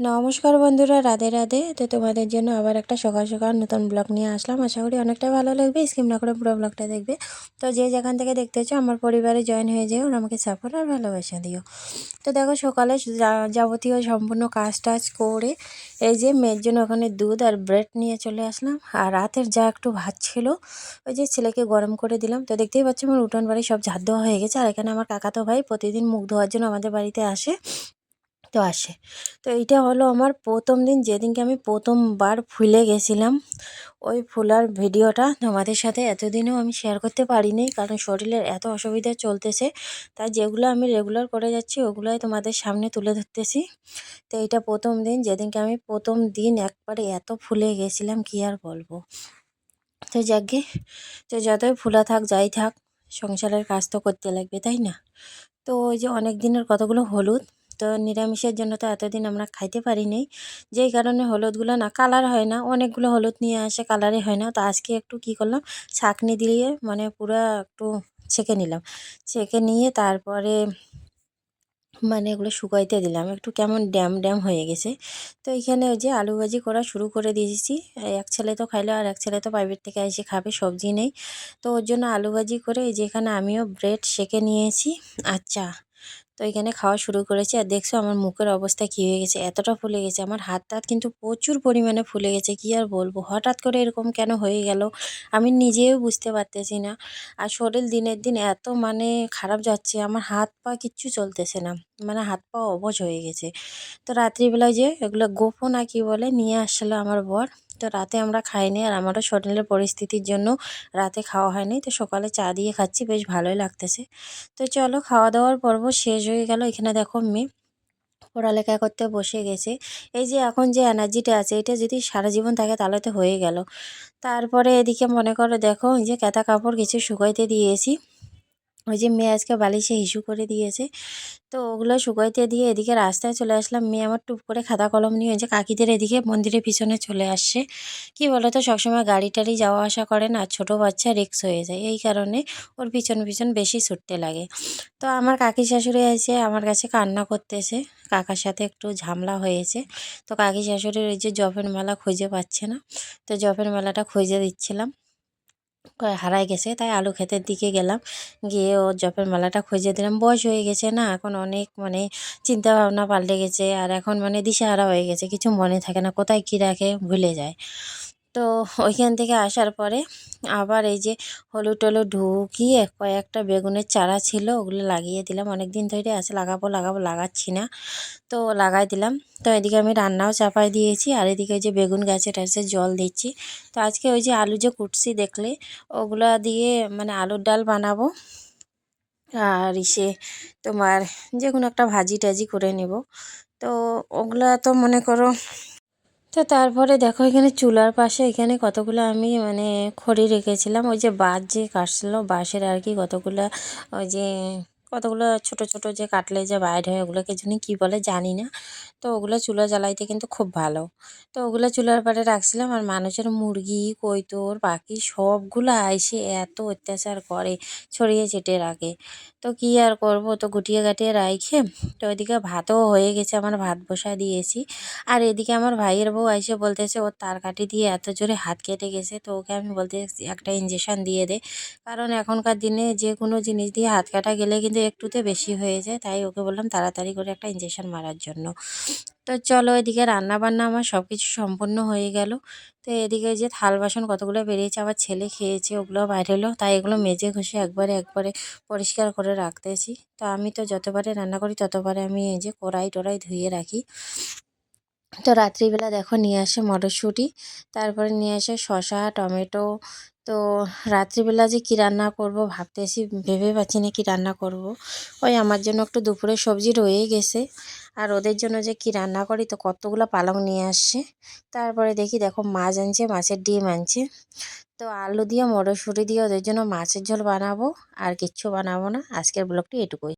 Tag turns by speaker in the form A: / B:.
A: নমস্কার বন্ধুরা, রাধে রাধে। তো তোমাদের জন্য আবার একটা সকাল সকাল নতুন ব্লগ নিয়ে আসলাম। আশা করি অনেকটা ভালো লাগবে, স্কিম না করে পুরো ব্লগটা দেখবে। তো যে যেখান থেকে দেখতেছো আমার পরিবারে জয়েন হয়ে যেও আমাকে সাপোর্ট আর ভালোবাসা দিও। তো দেখো, সকালে যাবতীয় সম্পূর্ণ কাজ টাজ করে এই যে মেয়ের জন্য ওখানে দুধ আর ব্রেড নিয়ে চলে আসলাম। আর রাতের যা একটু ভাত ছিল, ওই যে ছেলেকে গরম করে দিলাম। তো দেখতেই পাচ্ছি, আমার উঠোন বাড়ি সব দেওয়া হয়ে গেছে। আর এখানে আমার কাকাতো ভাই প্রতিদিন মুখ ধোয়ার জন্য আমাদের বাড়িতে আসে। তো আসে। তো এইটা হলো আমার প্রথম দিন। যেদিনকে আমি প্রথমবার ফুলে গেছিলাম, ওই ফুলার ভিডিওটা তোমাদের সাথে এতদিনেও আমি শেয়ার করতে পারিনি কারণ শরীরের এত অসুবিধা চলতেছে। তাই যেগুলো আমি রেগুলার করে যাচ্ছি, ওগুলোই তোমাদের সামনে তুলে ধরতেছি। তো এইটা প্রথম দিন। যেদিনকে আমি প্রথম দিন একবারে এত ফুলে গেছিলাম, কি আর বলব। তো যাকে তো যতই ফুলা থাক, যাই থাক, সংসারের কাজ তো করতে লাগবে, তাই না? তো ওই যে অনেক দিনের কতগুলো হলুদ তো নিরামিষের জন্য তো এতদিন আমরা খাইতে পারি পারিনি। যেই কারণে হলুদগুলো না কালার হয় না। অনেকগুলো হলুদ নিয়ে আসে কালারই হয় না। তো আজকে একটু কি করলাম ছাঁকনি দিয়ে মানে পুরো একটু ছেঁকে নিলাম। ছেঁকে নিয়ে তারপরে মানে এগুলো শুকাইতে দিলাম। একটু কেমন ড্যাম ড্যাম হয়ে গেছে। তো এইখানে ওই যে আলু ভাজি করা শুরু করে দিয়েছি। এক ছেলে তো খাইলো আর এক ছেলে তো প্রাইভেট থেকে এসে খাবে, সবজি নেই। তো ওর জন্য আলু ভাজি করে এই যে এখানে আমিও ব্রেড সেকে নিয়েছি। আচ্ছা। তো এখানে খাওয়া শুরু করেছি আর দেখছ আমার মুখের অবস্থা কী হয়ে গেছে, এতটা ফুলে গেছে। আমার হাত তাত কিন্তু প্রচুর পরিমাণে ফুলে গেছে, কি আর বলব? হঠাৎ করে এরকম কেন হয়ে গেল? আমি নিজেও বুঝতে পারতেছি না। আর শরীর দিনের দিন এত মানে খারাপ যাচ্ছে, আমার হাত পা কিচ্ছু চলতেছে না। মানে হাত পা অবশ হয়ে গেছে। তো রাত্রিবেলায় যে এগুলো গোপন আর কি বলে নিয়ে আসলো আমার বর। তো রাতে আমরা খাইনি আর আমারও শরীরের পরিস্থিতির জন্য রাতে খাওয়া হয়নি। তো সকালে চা দিয়ে খাচ্ছি, বেশ ভালোই লাগতেছে। তো চলো খাওয়া দাওয়ার পর্ব শেষ হয়ে গেল। এখানে দেখো মেয়ে পড়ালেখা করতে বসে গেছে। এই যে এখন যে এনার্জিটা আছে, এটা যদি সারা জীবন থাকে তাহলে তো হয়ে গেল। তারপরে এদিকে মনে করো দেখো এই যে কেতা কাপড় কিছু শুকাইতে দিয়েছি। ওই যে মেয়ে আজকে বালিশে হিসু করে দিয়েছে। তো ওগুলো শুকাইতে দিয়ে এদিকে রাস্তায় চলে আসলাম। মেয়ে আমার টুপ করে খাতা কলম নিয়ে যে কাকিদের এদিকে মন্দিরের পিছনে চলে আসছে। কি বলো তো সবসময় গাড়ি টাড়ি যাওয়া আসা করে না, ছোটো বাচ্চা রিক্স হয়ে যায়। এই কারণে ওর পিছন পিছন বেশি ছুটতে লাগে। তো আমার কাকি শাশুড়ি এসে আমার কাছে কান্না করতেছে। কাকার সাথে একটু ঝামলা হয়েছে। তো কাকি শাশুড়ির ওই যে জবের মেলা খুঁজে পাচ্ছে না। তো জবের মেলাটা খুঁজে দিচ্ছিলাম। হারাই গেছে। তাই আলু ক্ষেতের দিকে গেলাম। গিয়ে ওর জপের মালাটা খুঁজে দিলাম। বয়স হয়ে গেছে না? এখন অনেক মানে চিন্তা ভাবনা পাল্টে গেছে। আর এখন মানে দিশাহারা হয়ে গেছে। কিছু মনে থাকে না। কোথায় কী রাখে ভুলে যায়। তো ওইখান থেকে আসার পরে আবার এই যে হলুদ টলুদ ঢুকিয়ে কয়েকটা বেগুনের চারা ছিল, ওগুলো লাগিয়ে দিলাম। অনেক দিন ধরে আছে, লাগাবো লাগাবো, লাগাচ্ছি না। তো লাগাই দিলাম। তো এদিকে আমি রান্নাও চাপাই দিয়েছি, আর এদিকে ওই যে বেগুন গাছে টাছে জল দিচ্ছি। তো আজকে ওই যে আলু যে কুটছি দেখলে, ওগুলো দিয়ে মানে আলুর ডাল বানাবো। আর ইসে তোমার যে কোনো একটা ভাজি টাজি করে নেব। তো ওগুলা তো মনে করো তো তারপরে দেখো এখানে চুলার পাশে এখানে কতগুলো আমি মানে খড়ি রেখেছিলাম। ওই যে বাঁশ যে কাটছিল, বাঁশের আর কি কতগুলো, ওই যে কতগুলো ছোট ছোট যে কাটলে যে বাইর হয় ওগুলোকে জানি কী বলে জানি না। তো ওগুলো চুলা জ্বালাইতে কিন্তু খুব ভালো। তো ওগুলো চুলার পাড়ে রাখছিলাম আর মানুষের মুরগি, কৈতর, পাখি সবগুলো আইসে এত অত্যাচার করে, ছড়িয়ে ছিটে রাখে। তো কী আর করব? তো গুটিয়ে গাটিয়ে রাইখে তো ওইদিকে ভাতও হয়ে গেছে, আমার ভাত বসা দিয়েছি। আর এদিকে আমার ভাইয়ের বউ এসে বলতেছে, ওর তার কাটি দিয়ে এত জোরে হাত কেটে গেছে, তো ওকে আমি বলতে একটা ইঞ্জেকশান দিয়ে দে। কারণ এখনকার দিনে যে কোনো জিনিস দিয়ে হাত কাটা গেলে কিন্তু একটুতে বেশি হয়ে যায়, তাই ওকে বললাম তাড়াতাড়ি করে একটা ইঞ্জেকশন মারার জন্য। তো চলো এদিকে রান্না বান্না আমার সব কিছু সম্পূর্ণ হয়ে গেল। তো এদিকে যে থাল বাসন কতগুলো বেরিয়েছে আবার ছেলে খেয়েছে, ওগুলো বাইরে এলো, তাই এগুলো মেজে ঘষে একবারে একবারে পরিষ্কার করে রাখতেছি। তো আমি তো যতবারে রান্না করি ততবারে আমি এই যে কড়াই টড়াই ধুয়ে রাখি। তো রাত্রিবেলা দেখো নিয়ে আসে মটরশুঁটি, তারপরে নিয়ে আসে শসা, টমেটো তো রাত্রিবেলা যে কী রান্না করব ভাবতেছি, ভেবে পাচ্ছি না কী রান্না করব। ওই আমার জন্য একটু দুপুরে সবজি রয়েই গেছে। আর ওদের জন্য যে কি রান্না করি, তো কতগুলো পালং নিয়ে আসছে। তারপরে দেখি, দেখো মাছ আনছে, মাছের ডিম আনছে। তো আলু দিয়ে মটরশুঁটি দিয়ে ওদের জন্য মাছের ঝোল বানাবো, আর কিচ্ছু বানাবো না। আজকের ব্লগটি এটুকুই।